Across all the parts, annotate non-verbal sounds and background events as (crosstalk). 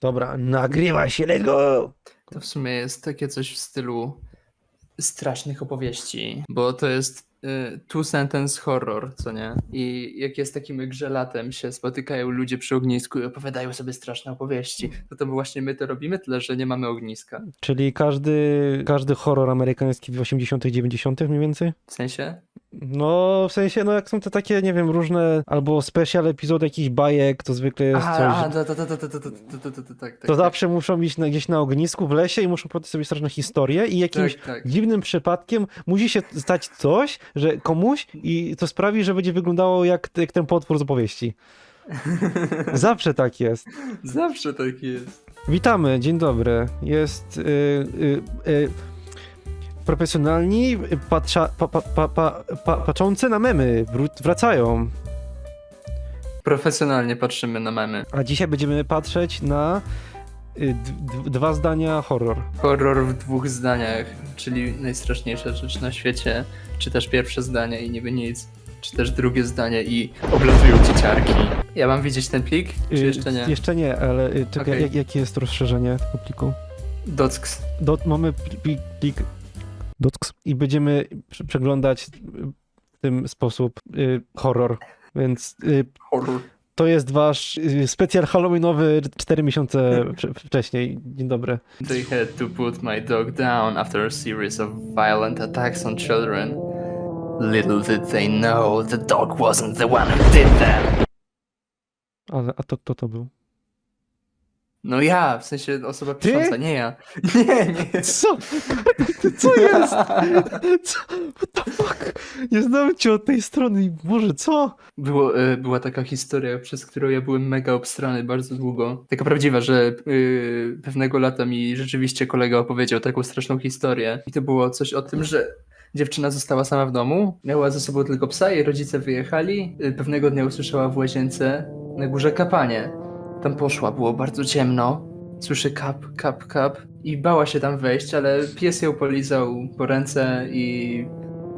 Dobra, nagrywa się, let's go! To w sumie jest takie coś w stylu strasznych opowieści, bo to jest two sentence horror, co nie? I jak jest takim grzelatem się spotykają ludzie przy ognisku i opowiadają sobie straszne opowieści, to to właśnie my to robimy, tyle że nie mamy ogniska. Czyli każdy, każdy horror amerykański w 80 90 mniej więcej? W sensie? No, w sensie, no jak są te takie, nie wiem, różne, albo special epizody jakichś bajek, to zwykle jest A, coś... a, to, to, to, to, to, to, to, to, to, to, tak, tak. To tak. zawsze muszą iść na, gdzieś na ognisku w lesie i muszą opowiadać sobie straszne historie i jakimś Tak, tak. dziwnym przypadkiem musi się stać coś, że komuś i to sprawi, że będzie wyglądało jak, jak ten potwór z opowieści. (laughs) Zawsze tak jest. Zawsze tak jest. Witamy, dzień dobry. Jest y, y, y, profesjonalni, patrza, pa, pa, pa, pa, pa, patrzący na memy wracają. Profesjonalnie patrzymy na memy. A dzisiaj będziemy patrzeć na dwa zdania horror. Horror w dwóch zdaniach, czyli najstraszniejsza rzecz na świecie, czy też pierwsze zdanie i niby nic, czy też drugie zdanie i oblatują dzieciarki. Ja mam widzieć ten plik, czy Y, jeszcze nie? Jeszcze nie, ale y, czekaj, Okej. jak, jakie jest rozszerzenie tego pliku? Docks. Dot, mamy plik, plik docs i będziemy prze- przeglądać w tym sposób y, horror. Więc y, Horror. To jest wasz y, specjal halloweenowy 4 miesiące (laughs) wcze- wcześniej. Dzień dobry. They had to put my dog down after a series of violent attacks on children. Little did they know the dog wasn't the one who did them. Ale, a to kto to był? No ja, w sensie osoba Ty? pisząca, nie ja. (laughs) Nie, nie. Co? Co jest? Co? What the fuck? Nie znam cię od tej strony i Boże, co? Było, e, była taka historia, przez którą ja byłem mega obstrany bardzo długo. Taka prawdziwa, że y, pewnego lata mi rzeczywiście kolega opowiedział taką straszną historię. I to było coś o tym, że dziewczyna została sama w domu, miała ze sobą tylko psa, jej rodzice wyjechali. Y, pewnego dnia usłyszała w łazience na górze kapanie. Tam poszła, było bardzo ciemno. Słyszy kap, kap, kap i bała się tam wejść, ale pies ją polizał po ręce i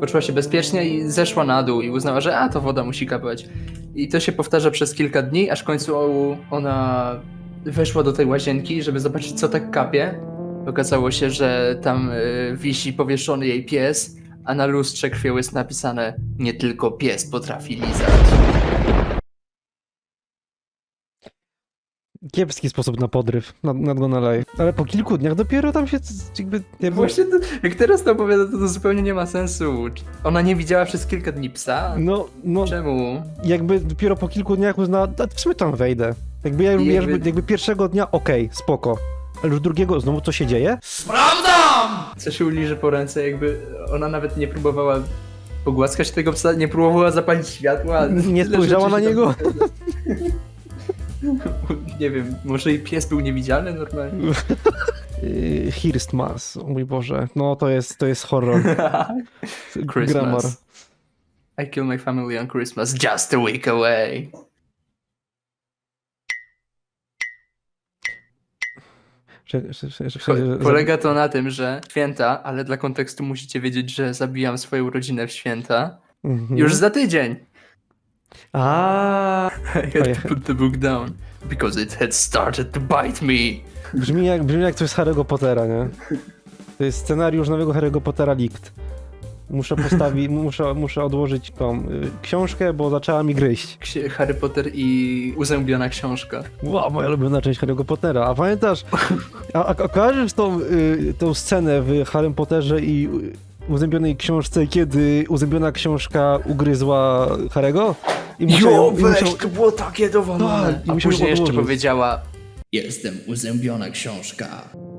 poczuła się bezpiecznie i zeszła na dół i uznała, że a to woda musi kapać. I to się powtarza przez kilka dni, aż w końcu ona weszła do tej łazienki, żeby zobaczyć co tak kapie. Okazało się, że tam y, wisi powieszony jej pies, a na lustrze krwią jest napisane nie tylko pies potrafi lizać. Kiepski sposób na podryw, na, na go nalej. Ale po kilku dniach dopiero tam się jakby... jakby... Właśnie to, jak teraz to opowiada, to, to zupełnie nie ma sensu. Ona nie widziała przez kilka dni psa? No, no, Czemu? jakby dopiero po kilku dniach uznała, "A, w sumie tam wejdę. Jakby, ja, jakby... jakby- jakby pierwszego dnia, okej, spoko. Ale już drugiego, znowu co się dzieje? Co się uliże po ręce, jakby ona nawet nie próbowała pogłaskać tego psa, nie próbowała zapalić światła. Nie spojrzała na niego? (laughs) Nie wiem, może jej pies był niewidzialny normalnie? (laughs) Yy, Hirstmas, o mój Boże. No to jest, to jest horror. (laughs) Grammar. Christmas. I kill my family on Christmas just a week away. Polega to na tym, że święta, ale dla kontekstu musicie wiedzieć, że zabijam swoją rodzinę w święta. Mhm. Już za tydzień. A, (laughs) I had to put the book down because it had started to bite me. brzmi jak, brzmi jak coś z Harry'ego Pottera, nie? To jest scenariusz nowego Harry'ego Pottera Likt. Muszę postawić, (laughs) muszę, muszę odłożyć tą y, książkę, bo zaczęła mi gryźć. Ksi- Harry Potter i uzębiona książka. Wow, moja ulubiona część Harry'ego Pottera. A pamiętasz, a, a, a kojarzysz tą, y, tą scenę w Harrym Potterze i y, uzębionej książce, kiedy uzębiona książka ugryzła Harry'ego? I musiał ją- i musiał- to było takie dowolone. Tak, i A musiał później jeszcze odłożyć. powiedziała Jestem uzębiona książka.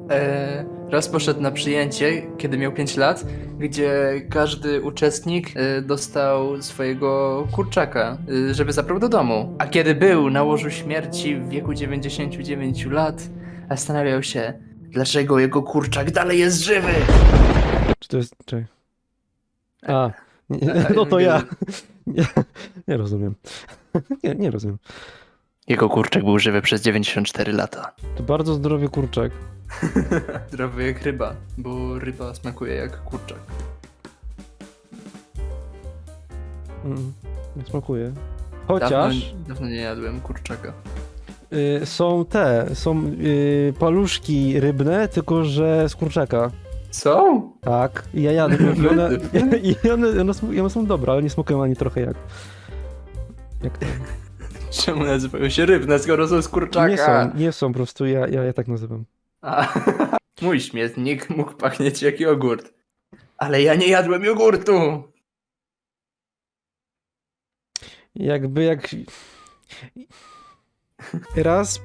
E, raz poszedł na przyjęcie, kiedy miał 5 lat, gdzie każdy uczestnik e, dostał swojego kurczaka, e, żeby zabrał do domu. A kiedy był na łożu śmierci w wieku 99 lat, zastanawiał się, dlaczego jego kurczak dalej jest żywy. Czy to jest... Czy... A, nie, A, (laughs) no to ja. (laughs) Nie, nie rozumiem. (laughs) Nie, nie rozumiem. Jego kurczak był żywy przez 94 lata. To bardzo zdrowy kurczak. Zdrowy jak ryba, bo ryba smakuje jak kurczak. Mm, nie smakuje. Dawno, Chociaż dawno nie jadłem kurczaka. y, są te, są y, paluszki rybne, tylko że z kurczaka. Co? Tak, i ja jadłem i one, (laughs) (laughs) i one, one, są, one są dobre, ale nie smakują ani trochę jak... Jak to? Czemu nazywają się rybne, skoro są z kurczaka? Nie są, nie są po prostu, ja, ja, ja tak nazywam. A, (laughs) mój śmietnik mógł pachnieć jak jogurt. Ale ja nie jadłem jogurtu! Jakby jak... Raz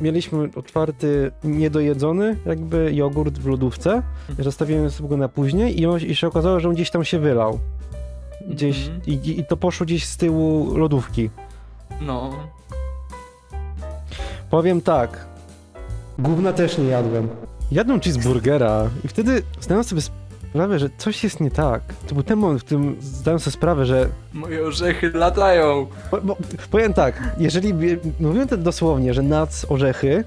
mieliśmy otwarty, niedojedzony jakby jogurt w lodówce, zostawiłem sobie go na później i, on, i się okazało, że on gdzieś tam się wylał. Gdzieś, Mhm. i, I to poszło gdzieś z tyłu lodówki. No. Powiem tak. Gówna też nie jadłem. Jadłem cheeseburgera i wtedy zdałem sobie sprawę, że coś jest nie tak. To był ten moment, w którym zdałem sobie sprawę, że... Moje orzechy latają. Bo, bo, powiem tak, jeżeli mówiłem to dosłownie, że nac, orzechy,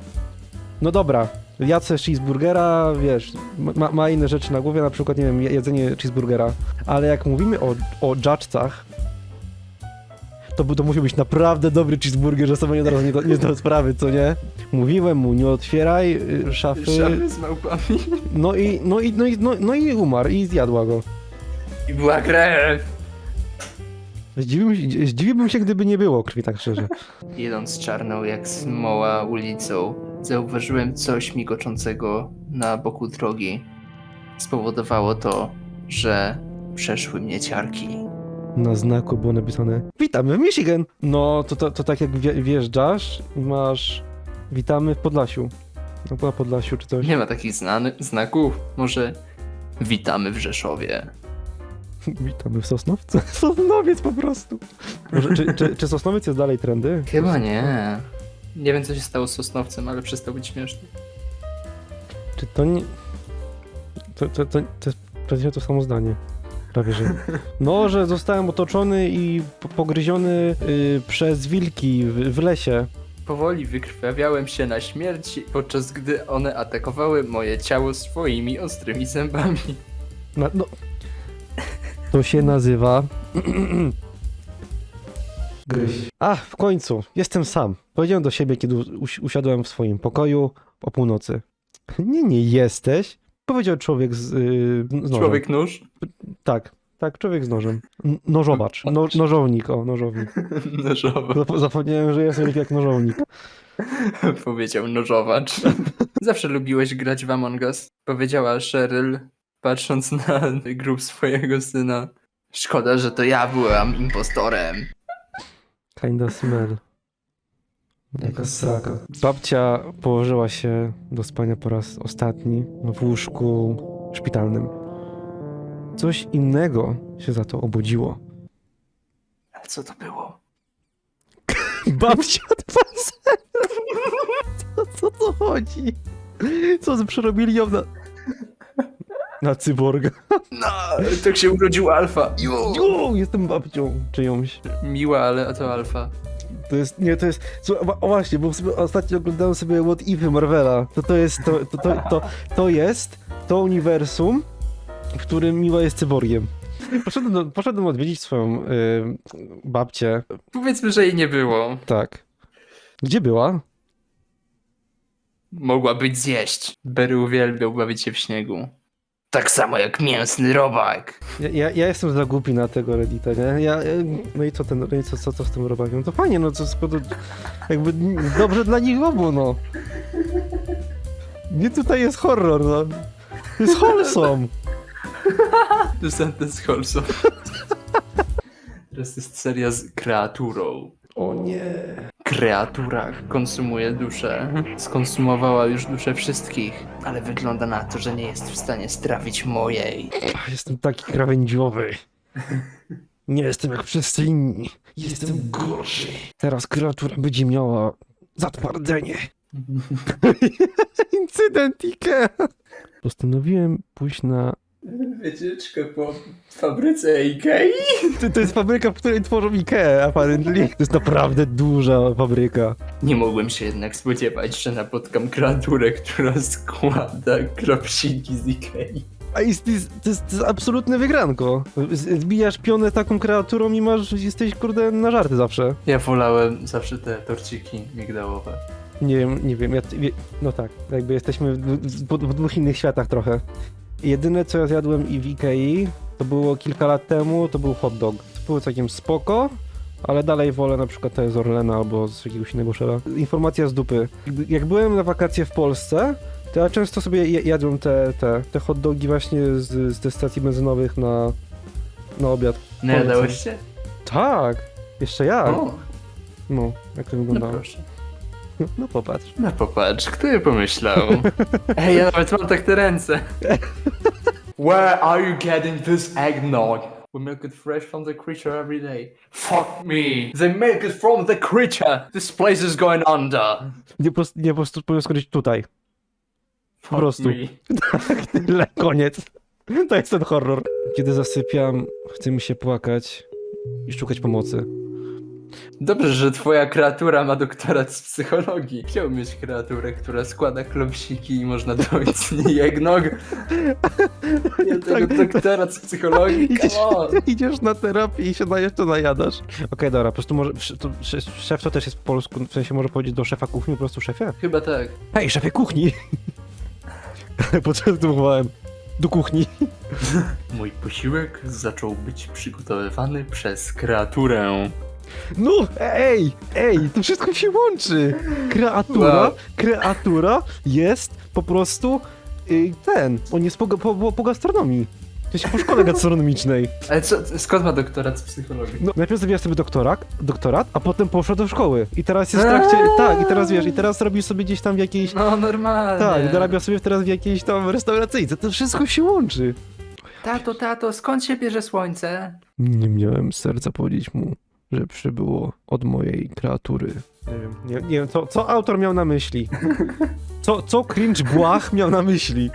no dobra, sobie cheeseburgera, wiesz, ma, ma inne rzeczy na głowie, na przykład, nie wiem, jedzenie cheeseburgera, ale jak mówimy o, o dżdżcach, to, to musi być naprawdę dobry cheeseburger, że sobie nie od razu nie, do- nie zdał sprawy, co nie? Mówiłem mu, nie otwieraj y, szafy, Szafy z małpami. no i, no, i, no, i, no, no i umarł i zjadła go. I była krew. Zdziwiłbym, się- zdziwiłbym się, gdyby nie było krwi, tak szczerze. Jedąc czarną jak smoła ulicą, zauważyłem coś migoczącego na boku drogi. Spowodowało to, że przeszły mnie ciarki. Na znaku było napisane Witamy w Michigan! No, to, to, to tak jak wje- wjeżdżasz i masz Witamy w Podlasiu. No na Podlasiu czy coś. Nie ma takich znany, znaków. Może witamy w Rzeszowie. (laughs) Witamy w Sosnowcu. (laughs) Sosnowiec po prostu. Może, czy, czy, czy Sosnowiec jest dalej trendy? Chyba nie. Nie wiem, co się stało z Sosnowcem, ale przestał być śmieszny. Czy to nie... To, to, to, to jest prawie to samo zdanie. Prawie, że... No, że zostałem otoczony i po- pogryziony y, przez wilki w, w lesie. Powoli wykrwawiałem się na śmierć, podczas gdy one atakowały moje ciało swoimi ostrymi zębami. Na, no, to się nazywa. Gryź. A, w końcu, jestem sam. Powiedziałem do siebie, kiedy usi- usiadłem w swoim pokoju o północy. Nie, nie jesteś. Powiedział człowiek z, yy, z nożem. Człowiek nóż? Tak, tak, człowiek z nożem. N- nożowacz, no, nożownik, o, nożownik. (laughs) Nożowy. Zap- zapomniałem, że jestem jak nożownik. (laughs) Powiedział nożowacz. (laughs) Zawsze lubiłeś grać w Among Us, powiedziała Cheryl, patrząc na grób swojego syna. Szkoda, że to ja byłam impostorem. Kinda smell. Jaka sraka. Babcia położyła się do spania po raz ostatni w łóżku szpitalnym. Coś innego się za to obudziło. Ale co to było? (laughs) Babcia co, co to chodzi? Co, przerobili ją na... Na cyborga. No, tak się urodził Alfa. Jo, jestem babcią czyjąś. Miła, ale a to Alfa. To jest, nie, to jest, słuchaj, o właśnie, bo sobie ostatnio oglądałem sobie What Ify Marvela, to to jest, to, to, to, to, to jest to uniwersum, w którym Miła jest cyborgiem. Poszedłem, do, poszedłem odwiedzić swoją y, babcię, Powiedzmy, że jej nie było. tak. Gdzie była? Mogła być zjeść. Berry uwielbiał bawić się w śniegu. Tak samo jak mięsny robak. Ja, ja, ja jestem za głupi na tego Reddita, nie? Ja, y, no i co ten, no i co, co, co z tym robakiem? To fajnie, no to, to jakby dobrze dla nich obu, no. Nie tutaj jest horror, no. To jest wholesome. (laughs) To sentence Holson. (laughs) Teraz jest seria z kreaturą. O nie. Kreatura konsumuje duszę. Skonsumowała już duszę wszystkich, ale wygląda na to, że nie jest w stanie strawić mojej. Ach, Jestem taki krawędziowy. Nie jestem jak wszyscy inni. Jestem gorszy. Teraz kreatura będzie miała zatwardzenie. (laughs) Incydent Ikea. Postanowiłem pójść na... Wycieczkę po fabryce Ikei? To, to jest fabryka, w której tworzą Ikea, apparently. To jest naprawdę duża fabryka. Nie mogłem się jednak spodziewać, że napotkam kreaturę, która składa kropsiki z Ikei. A jest, to, jest, to, jest, to jest absolutne wygranko. Zbijasz pionę taką kreaturą i masz, jesteś kurde na żarty zawsze. Ja wolałem zawsze te torciki migdałowe. Nie wiem, nie wiem, ja, no tak, jakby jesteśmy w, w, w dwóch innych światach trochę. Jedyne co ja zjadłem i w Ikei, to było kilka lat temu, to był hot dog. To było całkiem spoko, ale dalej wolę na przykład te z Orlena albo z jakiegoś innego szera. Informacja z dupy. Jak- byłem na wakacje w Polsce, to ja często sobie jadłem te, te, te hot dogi właśnie z, z tych stacji benzynowych na, na obiad. Nie Polecam. dałeś się? Tak, jeszcze jak. O, No, jak to no wyglądało. proszę. (laughs) No popatrz. No popatrz, kto by pomyślał? (laughs) Ej, ja nawet mam tak te ręce. Where are you getting this eggnog? We milk it fresh from the creature every day. Fuck me. They milk it from the creature. This place is going under. Nie, po, nie po prostu powinien skończyć tutaj. Fuck prostu. me. (laughs) Tyle, koniec. To jest ten horror. Kiedy zasypiam, chce mi się płakać i szukać pomocy. Dobrze, że twoja kreatura ma doktorat z psychologii. Chciałbym mieć kreaturę, która składa klopsiki i można dojść z niej eggnog. (laughs) Ja tego Tak. doktorat z psychologii, (laughs) Idziesz, idziesz na terapię i się na jeszcze najadasz. Okej, dobra, po prostu może, to, sz- szef to też jest po polsku, w sensie może powiedzieć do szefa kuchni po prostu szefie? Chyba tak. Hej, szefie kuchni! Potrzebowałem do kuchni. Mój posiłek zaczął być przygotowywany przez kreaturę. No, ej, ej, to wszystko się łączy. Kreatura, Wow. kreatura jest po prostu y, ten, on jest po, po, po, po gastronomii. To się po szkole (laughs) gastronomicznej. Ale co, skąd ma doktorat z psychologii? No, najpierw zrobiła sobie doktorat, doktorat, a potem poszła do szkoły. I teraz jest w trakcie, tak, i teraz wiesz, i teraz robi sobie gdzieś tam w jakiejś, No normalnie. tak, dorabia sobie teraz w jakiejś tam restauracyjce. To wszystko się łączy. Tato, tato, skąd się bierze słońce? Nie miałem serca powiedzieć mu, że przybyło od mojej kreatury. Nie wiem, nie, nie wiem, co, co autor miał na myśli? Co, co cringe błah miał na myśli?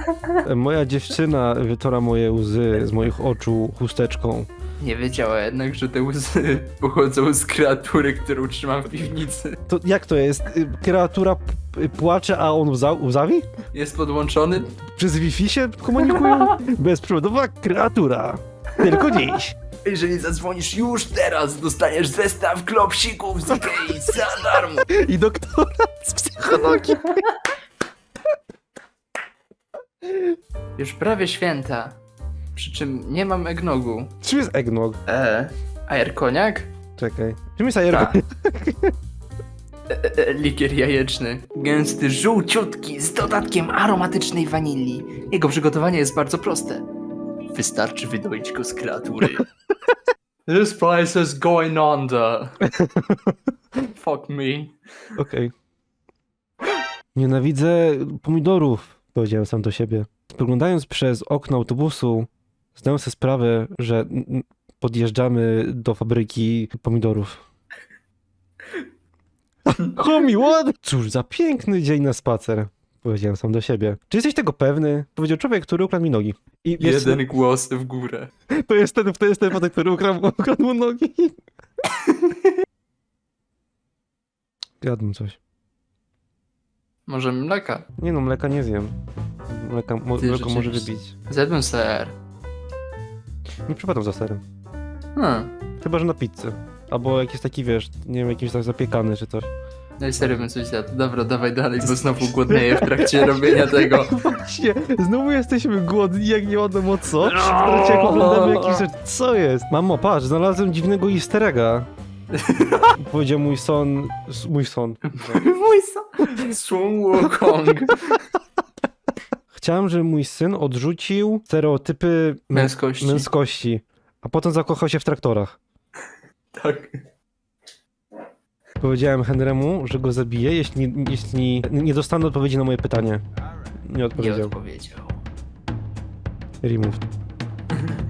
Moja dziewczyna wytora moje łzy z moich oczu chusteczką. Nie wiedziała jednak, że te łzy pochodzą z kreatury, którą trzymam w piwnicy. To jak to jest? Y, Kreatura p- płacze, a on łza, łzawi? Jest podłączony? Przez Wi-Fi się komunikują? Bezprzewodowa kreatura. Tylko dziś. Jeżeli zadzwonisz już teraz, dostaniesz zestaw klopsików z Ikei za darmo. I doktora z psychologii. Już prawie święta. Przy czym nie mam eggnogu. Czym jest eggnog? E, a jarkoniak? Czekaj. Czym jest ajerko? Tak. E, e, likier jajeczny. Gęsty, żółciutki, z dodatkiem aromatycznej wanilii. Jego przygotowanie jest bardzo proste. Wystarczy wydoić go z kreatury. (laughs) This place is going under. (laughs) Fuck me. Okej. Nienawidzę pomidorów, powiedziałem sam do siebie. Spoglądając przez okno autobusu, zdałem sobie sprawę, że n- podjeżdżamy do fabryki pomidorów. (laughs) Homie, what? Cóż za piękny dzień na spacer, powiedziałem sam do siebie. Czy jesteś tego pewny? Powiedział człowiek, który ukradł mi nogi. I wiesz, Jeden głos w górę. (laughs) to jest ten, to jest ten facet, który ukradł, (laughs) ukradł mu nogi. (laughs) Jadłem coś. Może mleka? Nie no, mleka nie zjem. Mleka, mo, Ty mleko może rzeczywiście. wybić. Zjadłem ser. Nie przypadam za serem. Hmm. Chyba, że na pizzę. Albo jakiś taki, wiesz, nie wiem, jakiś tak zapiekany czy coś. No i serio bym coś zjadł. Dobra, dawaj dalej, bo znowu głodnieję w trakcie (laughs) robienia tego. (laughs) Właśnie, znowu jesteśmy głodni, jak nie wiadomo co. W trakcie jak oglądamy jakiś rzecz. Co jest? Mamo, patrz, znalazłem dziwnego easter egga. (laughs) Powiedział mój son, mój son. Mój son. Swung Wukong. Chciałem, żeby mój syn odrzucił stereotypy mę- Męskości. męskości, a potem zakochał się w traktorach. Tak. Powiedziałem Henrymu, że go zabiję, jeśli, jeśli nie dostanę odpowiedzi na moje pytanie. Nie Nie odpowiedział. odpowiedział. Removed.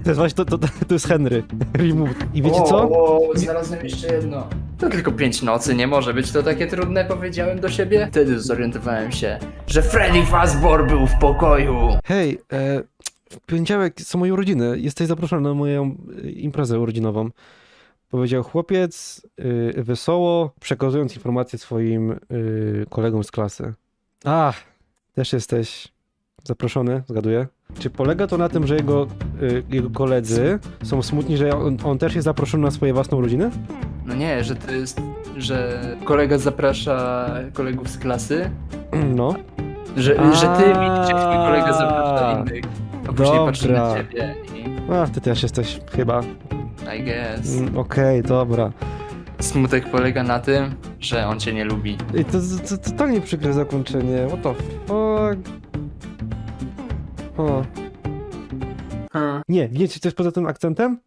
To jest właśnie, to, to, to jest Henry. Removed. I wiecie co? O, o, znalazłem jeszcze jedno. To tylko pięć nocy, nie może być to takie trudne, powiedziałem do siebie. Wtedy zorientowałem się, że Freddy Fazbear był w pokoju. Hej, e, w poniedziałek są moje urodziny. Jesteś zaproszony na moją e, imprezę urodzinową. Powiedział chłopiec y, wesoło, przekazując informacje swoim y, kolegom z klasy. Ach, też jesteś zaproszony, zgaduję. Czy polega to na tym, że jego, y, jego koledzy są smutni, że on, on też jest zaproszony na swoje własną rodzinę? No nie, że to jest, że kolega zaprasza kolegów z klasy, No. że, A. że ty widzisz, jak twój kolega zaprasza innych, a później patrzy na Dobra. ciebie i A, ty też jesteś chyba. I guess. Mm, Okej, dobra. Smutek polega na tym, że on cię nie lubi. I to, to, to totalnie przykre zakończenie. What the fuck? O. Hmm. Nie, wiecie co jest poza tym akcentem?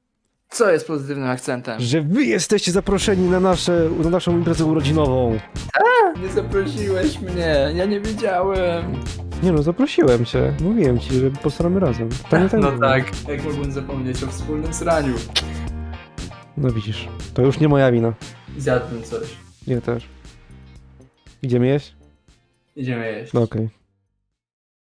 Co jest pozytywnym akcentem? Że wy jesteście zaproszeni na, nasze, na naszą imprezę urodzinową. Nie zaprosiłeś mnie, ja nie wiedziałem. Nie no, zaprosiłem cię. Mówiłem ci, że postaramy razem. Pamiętaj (laughs) No mnie. tak, jak mogłem zapomnieć o wspólnym sraniu. No widzisz, to już nie moja wina. Zjadłem coś. Nie też. Idziemy jeść? Idziemy jeść. No okej.